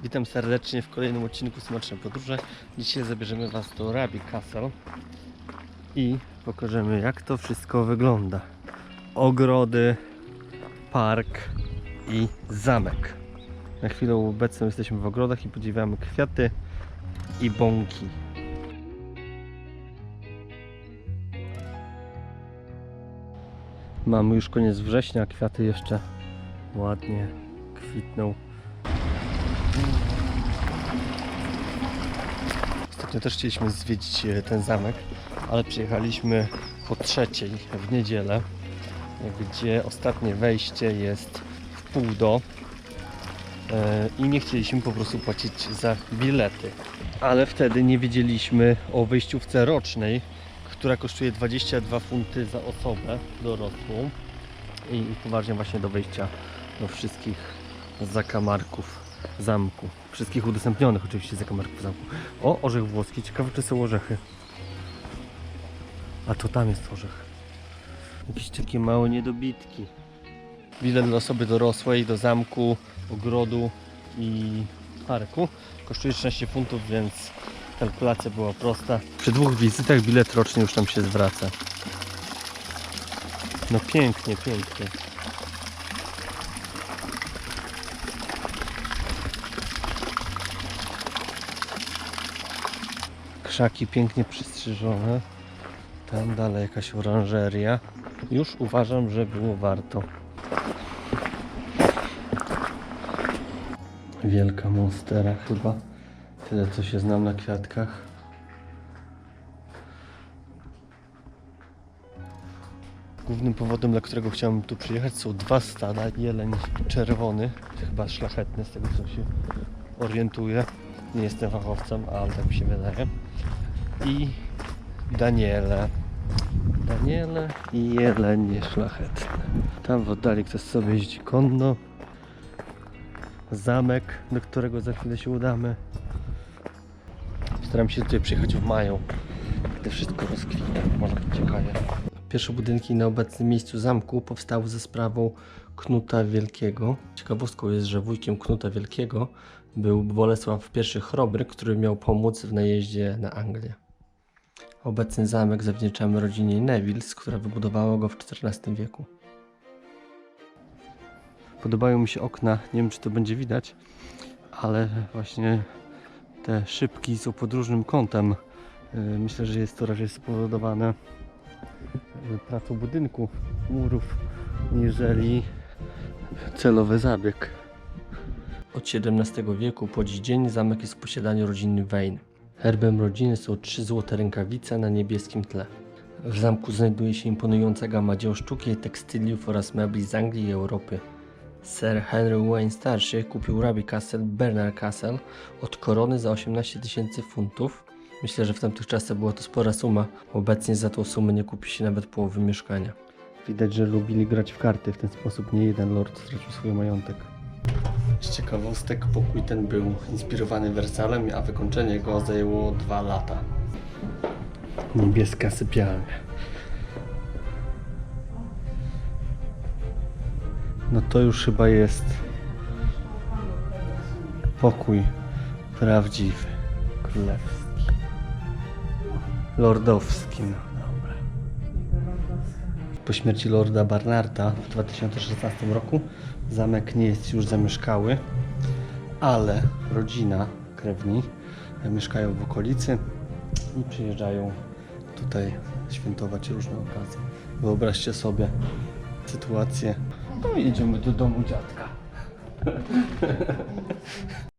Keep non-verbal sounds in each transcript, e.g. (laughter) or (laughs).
Witam serdecznie w kolejnym odcinku Smaczne Podróże. Dzisiaj zabierzemy Was do Rabi Castle i pokażemy jak to wszystko wygląda. Ogrody, park i zamek. Na chwilę obecną jesteśmy w ogrodach i podziwiamy kwiaty i bąki. Mamy już koniec września, kwiaty jeszcze ładnie kwitną. Ostatnio też chcieliśmy zwiedzić e, ten zamek, ale przyjechaliśmy po trzeciej w niedzielę, gdzie ostatnie wejście jest w pół do e, i nie chcieliśmy po prostu płacić za bilety. Ale wtedy nie wiedzieliśmy o wejściówce rocznej, która kosztuje 22 funty za osobę dorosłą i poważnie właśnie do wejścia do wszystkich zakamarków zamku. Wszystkich udostępnionych oczywiście zakamarków zamku. O, orzech włoski. Ciekawe czy są orzechy. A to tam jest orzech. Jakieś takie małe niedobitki. Bilet dla osoby dorosłej do zamku, ogrodu i parku kosztuje 13 funtów, więc kalkulacja była prosta. Przy dwóch wizytach bilet rocznie już tam się zwraca. No pięknie, pięknie. Krzaki pięknie przystrzyżone. Tam dalej jakaś oranżeria. Już uważam, że było warto. Wielka monstera chyba. Tyle co się znam na kwiatkach. Głównym powodem, dla którego chciałem tu przyjechać są dwa stada. Jeleń czerwony, chyba szlachetny z tego co się orientuję. Nie jestem fachowcem, ale tak mi się wydaje. I Daniele. Daniele i jelenie szlachetne. Tam w oddali ktoś sobie jeździ konno. Zamek, do którego za chwilę się udamy. Staram się tutaj przyjechać w maju, gdy wszystko rozkwita. Może być ciekawie. Pierwsze budynki na obecnym miejscu zamku powstały ze sprawą Knuta Wielkiego. Ciekawostką jest, że wujkiem Knuta Wielkiego był Bolesław I Chrobry, który miał pomóc w najeździe na Anglię. Obecny zamek zawdzięczamy rodzinie Nevilles, która wybudowała go w XIV wieku. Podobają mi się okna, nie wiem czy to będzie widać, ale właśnie te szybki są pod różnym kątem. Yy, Myślę, że jest to raczej spowodowane yy, pracą budynku, murów, niżeli celowy zabieg. Od XVII wieku po dziś dzień zamek jest w posiadaniu rodziny Vane. Herbem rodziny są trzy złote rękawice na niebieskim tle. W zamku znajduje się imponująca gama dzieł sztuki tekstyliów oraz mebli z Anglii i Europy. Sir Henry Wayne starszy kupił Raby Castle Bernard Castle od korony za 18 tysięcy funtów. Myślę, że w tamtych czasach była to spora suma. Obecnie za tą sumę nie kupi się nawet połowy mieszkania. Widać, że lubili grać w karty. W ten sposób nie jeden lord stracił swój majątek. Z ciekawostek pokój ten był inspirowany Wersalem, a wykończenie go zajęło dwa lata. Niebieska sypialnia. No to już chyba jest pokój prawdziwy, królewski, lordowski. No. Po śmierci lorda Barnarda w 2016 roku zamek nie jest już zamieszkały, ale rodzina krewni mieszkają w okolicy i przyjeżdżają tutaj świętować różne okazje. Wyobraźcie sobie sytuację. No i idziemy do domu dziadka. (laughs)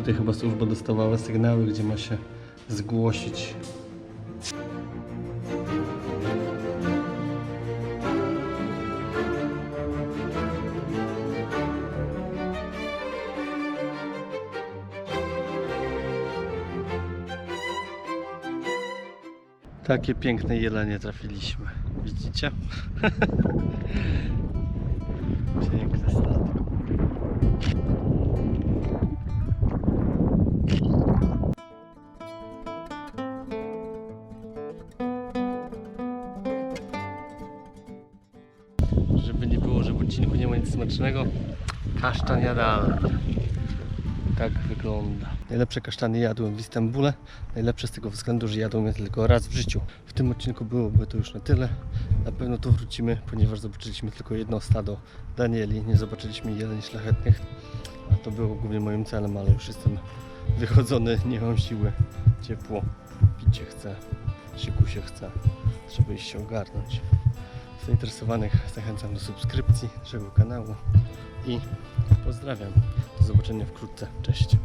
Tutaj chyba służba dostawała sygnały, gdzie ma się zgłosić. Takie piękne jelenie trafiliśmy. Widzicie? (laughs) Piękne. Smacznego, kasztan jadalny. Tak wygląda. Najlepsze kasztany jadłem w Istambule. Najlepsze z tego względu, że jadłem je tylko raz w życiu. W tym odcinku byłoby to już na tyle. Na pewno tu wrócimy, ponieważ zobaczyliśmy tylko jedno stado Danieli. Nie zobaczyliśmy jeleni szlachetnych. A to było głównie moim celem, ale już jestem wychodzony, nie mam siły. Ciepło, pić się chce, siku się chce. Iść się ogarnąć. Zainteresowanych zachęcam do subskrypcji naszego kanału i pozdrawiam. Do zobaczenia wkrótce. Cześć.